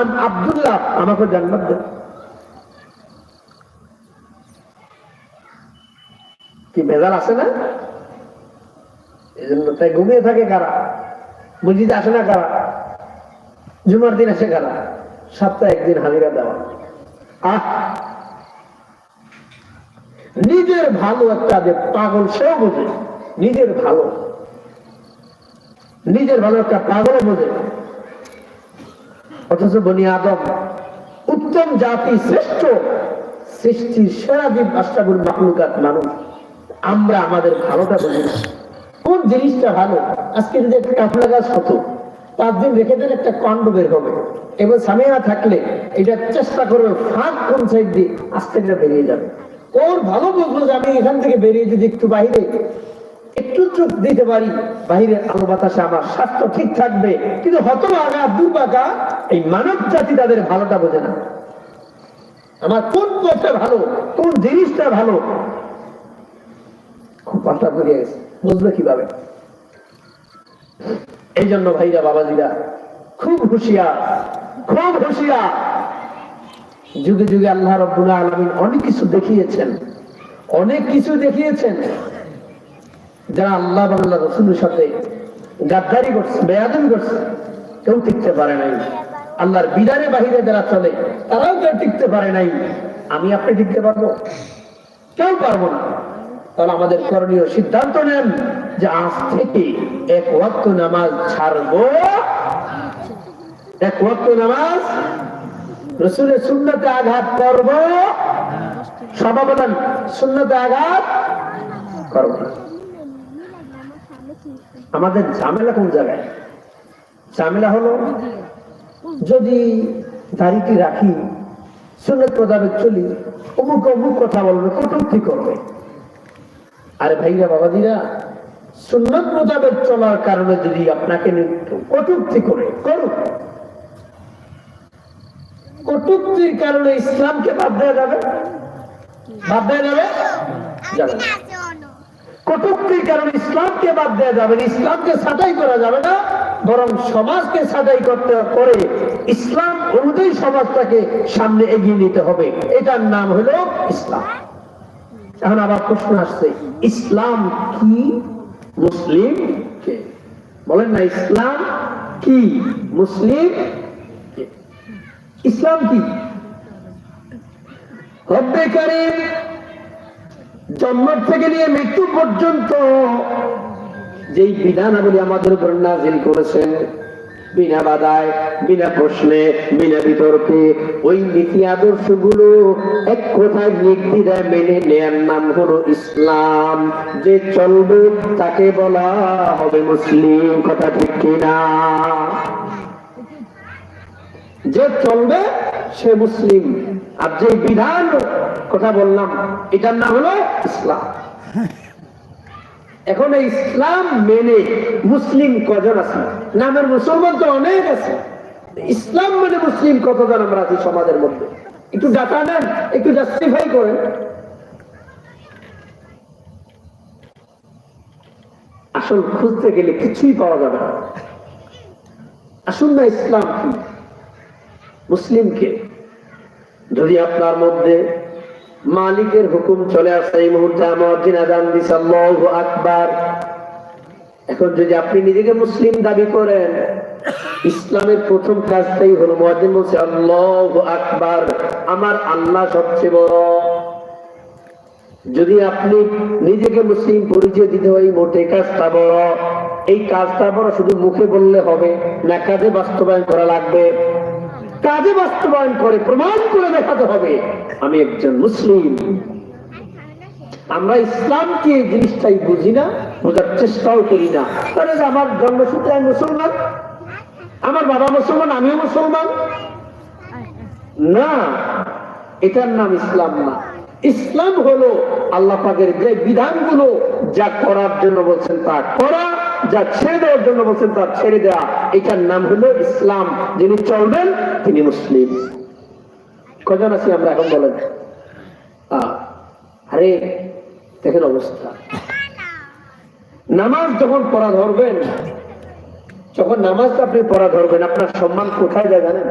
আব্দুল্লাহ, আমাকে জান্নাত দেন। কি ভেজাল আছে না? এই জন্য তাই ঘুমিয়ে থাকে কারা? মসজিদে আসে না কারা? জুমার দিন আসে কারা? সপ্তাহে একদিন হাজিরা দেওয়া। আহ! নিজের ভালো একটা যে পাগল, সেও বোঝে। নিজের ভালো। নিজের ভালো একটা পাগল বোঝে। অথচ বনি আদম উত্তম জাতি, শ্রেষ্ঠ সৃষ্টির সেরা জীব আষ্টাগুল মাকলুকাত মানুষ। আমরা আমাদের ভালোটা না। কোন জিনিসটা ভালো? আজকে যদি একটা কাপড়া গাছ হতো, পাঁচ দিন রেখে দেন একটা কণ্ড বের হবে। এবার সামিয়া থাকলে এটা চেষ্টা করবে, ফাঁক কোন সাইড দিয়ে আস্তে করে বেরিয়ে যাবে। ওর ভালো বুঝলো যে আমি এখান থেকে বেরিয়ে যদি একটু বাইরে একটু চোখ দিতে পারি, বাহিরের আলো বাতাসে আমার স্বাস্থ্য ঠিক থাকবে। কিন্তু হতভাগা, দুর্ভাগা, এই মানব জাতি তাদের ভালোটা বোঝে না। আমার কোন পথে ভালো, কোন জিনিসটা ভালো? খুব পাল্টা গেছে কীভাবে? এই জন্য ভাইরা, বাবাজিরা, খুব হুঁশিয়ার খুব হুঁশিয়ার। যুগে যুগে আল্লাহ রব্বুল আলমিন অনেক কিছু দেখিয়েছেন, অনেক কিছু দেখিয়েছেন। যারা আল্লাহ বাংলা রসুলের সাথে গাদ্দারি করছে, বেয়াদবি করছে, কেউ টিকতে পারে নাই। আল্লাহর বিধানে বাহিরে যারা চলে, তারাও কেউ টিকতে পারে নাই। আমি আপনি টিকতে পারব? কেউ পারব না। তাহলে আমাদের করণীয় সিদ্ধান্ত নেন যে আজ থেকে এক ওয়াক্ত নামাজ ছাড়বো। এক ওয়াক্ত নামাজ রসুলের শূন্যতে আঘাত করব। সভা বলেন শূন্যতে আঘাত করব না। আমাদের ঝামেলা কোন জায়গায়? ঝামেলা হলো যদি দাড়িটি রাখি, সুন্নত মোতাবেক চলি, অমুক অমুক কথা বলবে কটূক্তি করবে আরে ভাইরা, বাবাজিরা, সুন্নত মোতাবেক চলার কারণে যদি আপনাকে কটূক্তি করে, করুক। কটূক্তির কারণে ইসলামকে বাদ দেওয়া যাবে? বাদ দেওয়া যাবে? যাবে। কটূক্তির কারণে ইসলামকে বাদ দেওয়া যাবে না, ইসলামকে ছাঁটাই করা যাবে না, বরং সমাজকে ছাঁটাই করতে করে ইসলাম অনুযায়ী সমাজটাকে সামনে এগিয়ে নিতে হবে। এটার নাম হলো ইসলাম। এখন আবার প্রশ্ন আসছে, ইসলাম কি মুসলিম কে? বলেন না, ইসলাম কি মুসলিম ইসলাম কি? রব্বে কারিম জন্ম থেকে নিয়ে মৃত্যু পর্যন্ত যেই বিধানাবলী আমাদের উপর নাজিল করেছেন বিনা বাধায়, বিনা প্রশ্নে, বিনা বিতর্কে, ওই নীতি আদর্শগুলো এক কথায় নির্দিদায় মেনে নেয়ার নাম হলো ইসলাম। যে চলবে তাকে বলা হবে মুসলিম, কথা ঠিক কিনা? যে চলবে সে মুসলিম। আর যে বিধান কথা বললাম। এটার নাম হলো ইসলাম। এখন এই ইসলাম মেনে মুসলিম কজন আছে? নামের মুসলমান তো অনেক আছে। ইসলাম মানে মুসলিম কতজন আমরা আছি সমাজের মধ্যে? একটু ডাটা নেন, একটু জাস্টিফাই করেন। আসল খুঁজতে গেলে কিছুই পাওয়া যাবে না। আসুন না ইসলাম কি মুসলিমকে। যদি আপনার মধ্যে মালিকের হুকুম চলে আসে এই মুহূর্তে আমার দিনাদান দিস আকবার। এখন যদি আপনি নিজেকে মুসলিম দাবি করেন, ইসলামের প্রথম কাজটাই হলো মুয়াজ্জিন বলছে, আল্লাহু আকবার, আমার আল্লাহ সবচেয়ে বড়। যদি আপনি নিজেকে মুসলিম পরিচয় দিতে হয় মোটে কাজটা বড়। এই কাজটা বড় শুধু মুখে বললে হবে, না কাজে বাস্তবায়ন করা লাগবে। কাজে বাস্তবায়ন করে, প্রমাণ করে দেখাতে হবে, আমি একজন মুসলিম। আমরা ইসলামকে এই জিনিসটাই বুঝি না, বোঝার চেষ্টাও করি না। তাহলে আমার জন্মসূত্রে আমি মুসলমান? আমার বাবা মুসলমান, আমিও মুসলমান? না, এটার নাম ইসলাম না। ইসলাম হলো আল্লাহ পাকের যে বিধানগুলো যা করার জন্য বলছেন তা করা। যা ছেড়ে দেওয়ার জন্য বলছেন, তা ছেড়ে দেওয়া এটার নাম হলো ইসলাম। যিনি চলবেন, তিনি মুসলিম। কজন আছি আমরা এখন বলেন? আরে, দেখেন অবস্থা। নামাজ যখন পড়া ধরবেন, যখন নামাজটা আপনি পড়া ধরবেন, আপনার সম্মান কোথায় যায় জানেন?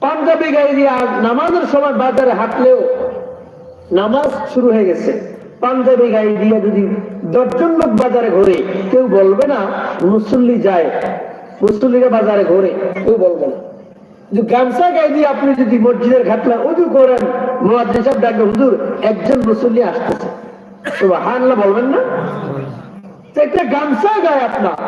পাঞ্জাবি গাড়ি দিয়ে নামাজের সময় বাজারে হাঁটলেও নামাজ শুরু হয়ে গেছে। পাঞ্জাবি গাই দিয়ে যদি দশজন লোক বাজারে ঘোরে, কেউ বলবে না, মুসল্লি যায়। মুসল্লিরা বাজারে ঘোরে, কেউ বলবে না। গামছা গায়ে দিয়ে আপনি যদি মসজিদের ঘাটলা উজু করেন সাহেব ডাকবে, হুজুর, একজন মুসল্লি আসতেছে। হান্লা বলবেন না? একটা গামছা গায়ে আপনার।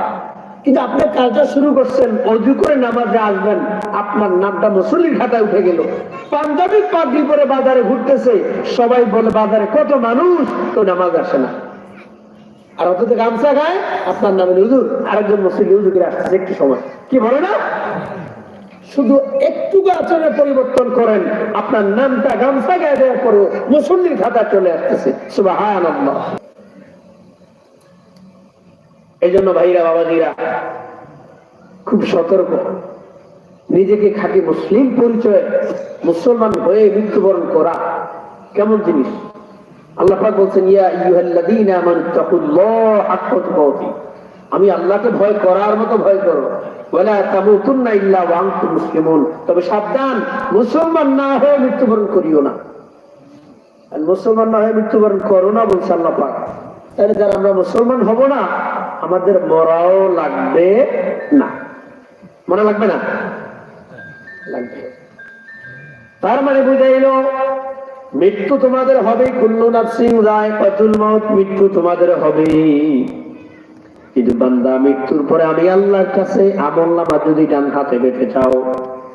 কিন্তু আপনি কাজটা শুরু করছেন অজু করে নামাজে আসবেন। আপনার নামটা মুসল্লির খাতায় উঠে গেল। পাঞ্জাবি পাগড়ি পরে বাজারে ঘুরতেছে। সবাই বলে, বাজারে কত মানুষ? তো নামাজ আসে না। আর অত গামছা গায়ে আপনার নামে হুজুর, আরেকজন মুসল্লি হুজুর আসতেছে একটু সময়। কি বলে না? শুধু একটু আচরণের পরিবর্তন করেন। আপনার নামটা গামছা গায়ে দেওয়ার পরে মুসল্লির খাতা চলে আসতেছে। সুবাহ এই জন্য ভাইরা, বাবাজিরা, খুব সতর্ক। নিজেকে খাঁটি মুসলিম পরিচয় মুসলমান হয়ে মৃত্যুবরণ করা কেমন জিনিস? আমি আল্লাহকে ভয় করার মতো ভয় করো। তবে সাবধান, মুসলমান না হয়ে মৃত্যুবরণ করিও না। মুসলমান না হয়ে মৃত্যুবরণ করো না বলছে আল্লাহ তাহলে যারা আমরা মুসলমান হব না আমাদের মরাও লাগবে না। মনে লাগবে না? লাগবে। তার মানে বুঝাইল মৃত্যু তোমাদের হবে কুল্লু নাফসিং রায় পাতুল মত মৃত্যু তোমাদের হবে কিন্তু বান্দা, মৃত্যুর পরে আমি আল্লাহর কাছে আমল নামা যদি ডান হাতে পেতে চাও,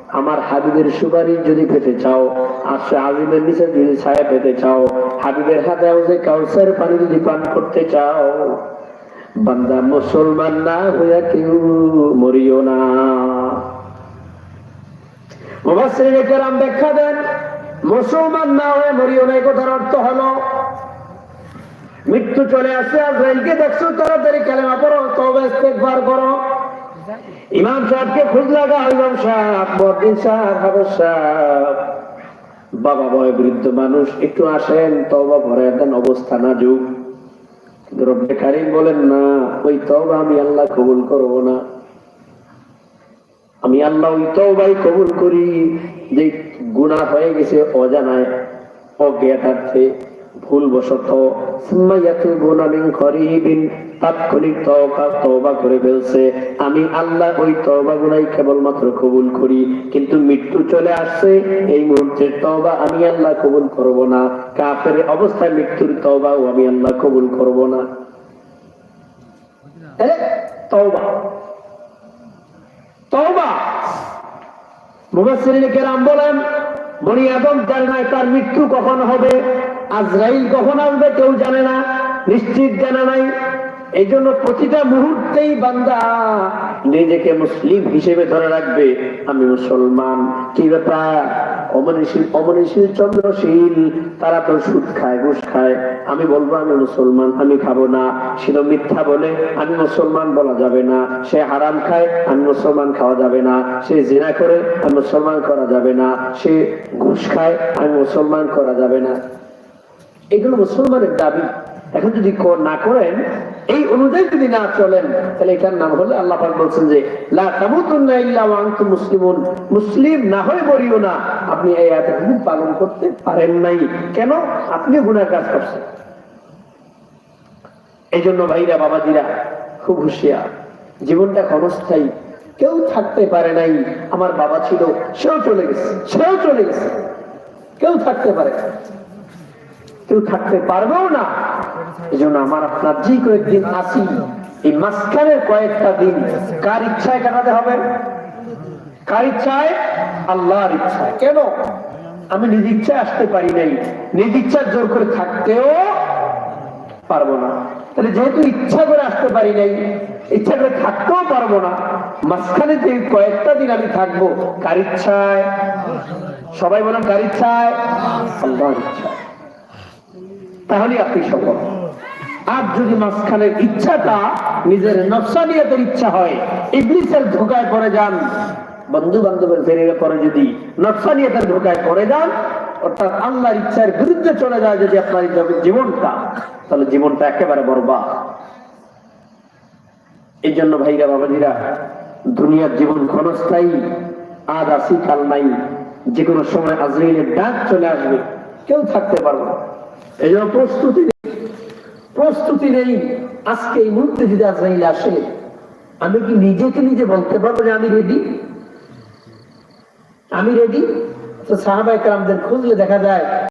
আমার হাবিবের সুপারিশ যদি পেতে চাও আসে আজিমের নিচে যদি ছায়া পেতে চাও, হাবিবের হাতে কাউসার পানি যদি পান করতে চাও বান্দা মুসলমান না হইয়া কেউ মরিও না। কেরাম ব্যাখ্যা দেন, মুসলমান না হয়ে মরিও না কথার অর্থ হলো, মৃত্যু চলে আসে আর রেলকে দেখছ, তাড়াতাড়ি কালেমা পড়ো তবে ইস্তেগফার করো। ইমাম সাহেবকে খোঁজ লাগা ইমাম সাহেব বদিন সাহেব সাহেব। বাবা বয় বৃদ্ধ মানুষ, একটু আসেন তবা ভরে দেন অবস্থা না যুগ রব্বে বলেন, না, ওই তবা আমি আল্লাহ কবুল করব না। আমি আল্লাহ ওই তবাই কবুল করি যে গুণা হয়ে গেছে অজানায়, অজ্ঞাতার্থে। ভুল বশত তাৎক্ষণিক তওবা তওবা করে ফেলছে। আমি আল্লাহ ওই তওবা গুলাই কেবলমাত্র কবুল করি, কিন্তু মৃত্যু চলে আসছে, এই মুহূর্তের তওবা আমি আল্লাহ কবুল করব না। কাফের অবস্থায় মৃত্যুর তওবাও আমি আল্লাহ কবুল করব না। তওবা। তওবা। মুফাসসিরিনে কেরাম বলেন বনি আদম জানে না তার মৃত্যু কখন হবে, আজরাইল কখন আসবে কেউ জানে না, নিশ্চিত জানা নাই। এই জন্য প্রতিটা মুহূর্তেই বান্দা নিজেকে মুসলিম হিসেবে ধরে রাখবে। আমি মুসলমান। কি ব্যাপার? অমনীশীল অমনীশীল চন্দ্রশীল। তারা তো সুদ খায়, ঘুষ খায়। আমি বলব, আমি মুসলমান, আমি খাব না। সে তো মিথ্যা বলে, আমি মুসলমান বলা যাবে না। সে হারাম খায়, আমি মুসলমান খাওয়া যাবে না। সে জিনা করে, আমি মুসলমান করা যাবে না। সে ঘুষ খায়, আমি মুসলমান করা যাবে না। এগুলো মুসলমানের দাবি। এখন যদি না করেন, এই অনুযায়ী যদি না চলেন, তাহলে এটার নাম হলে আল্লাহ বলছেন যে মুসলিমুন। মুসলিম না হয়ে মরিও না। আপনি এই আয়াতের হুকুম পালন করতে পারেন নাই। কেন? আপনি গুনাহ কাজ করছেন। এই জন্য ভাইরা, বাবাজিরা, খুব হুঁশিয়ার। জীবনটা ক্ষণস্থায়ী। কেউ থাকতে পারে নাই। আমার বাবা ছিল, সেও চলে গেছে, সেও চলে গেছে। কেউ থাকতে পারে। কেউ থাকতে পারবেও না। এই আমার আপনার যে কয়েকদিন আসি, এই মাঝখানের কয়েকটা দিন কার ইচ্ছায় কাটাতে হবে? কার ইচ্ছায়? আল্লাহর ইচ্ছায়। কেন? আমি নিজ ইচ্ছায় আসতে পারি নাই। নিজ ইচ্ছার জোর করে থাকতেও পারব না। তাহলে যেহেতু ইচ্ছা করে আসতে পারি নাই, ইচ্ছা করে থাকতেও পারব না, মাঝখানে যে কয়েকটা দিন আমি থাকব, কার ইচ্ছায়? সবাই বলেন কার ইচ্ছায়? আল্লাহর ইচ্ছায়। তাহলে আপনি সফল। আর যদি মাঝখানের ইচ্ছাটা নিজের নকশানিয়াতের ইচ্ছা হয়, ইবলিসের ধোকায় পড়ে যান। বন্ধু বান্ধবের ফেরে পরে যদি নকশানিয়াতের ধোকায় পড়ে যান, অর্থাৎ আল্লাহর ইচ্ছার বিরুদ্ধে চলে যায় যদি আপনার জীবনটা, তাহলে জীবনটা একেবারে বরবাদ। এই জন্য ভাইরা, বাবাজিরা, দুনিয়ার জীবন ক্ষণস্থায়ী, আজ আসি, কাল নাই। যে কোনো সময় আজরাইলের ডাক চলে আসবে। কেউ থাকতে পারবে না। এই জন্য প্রস্তুতি। প্রস্তুতি নেই। আজকে এই মুহূর্তে যদি আজরাইল আসে, আমি কি নিজেকে নিজে বলতে পারব যে আমি রেডি আমি রেডি তো সাহাবাই কালামদের খুঁজলে দেখা যায়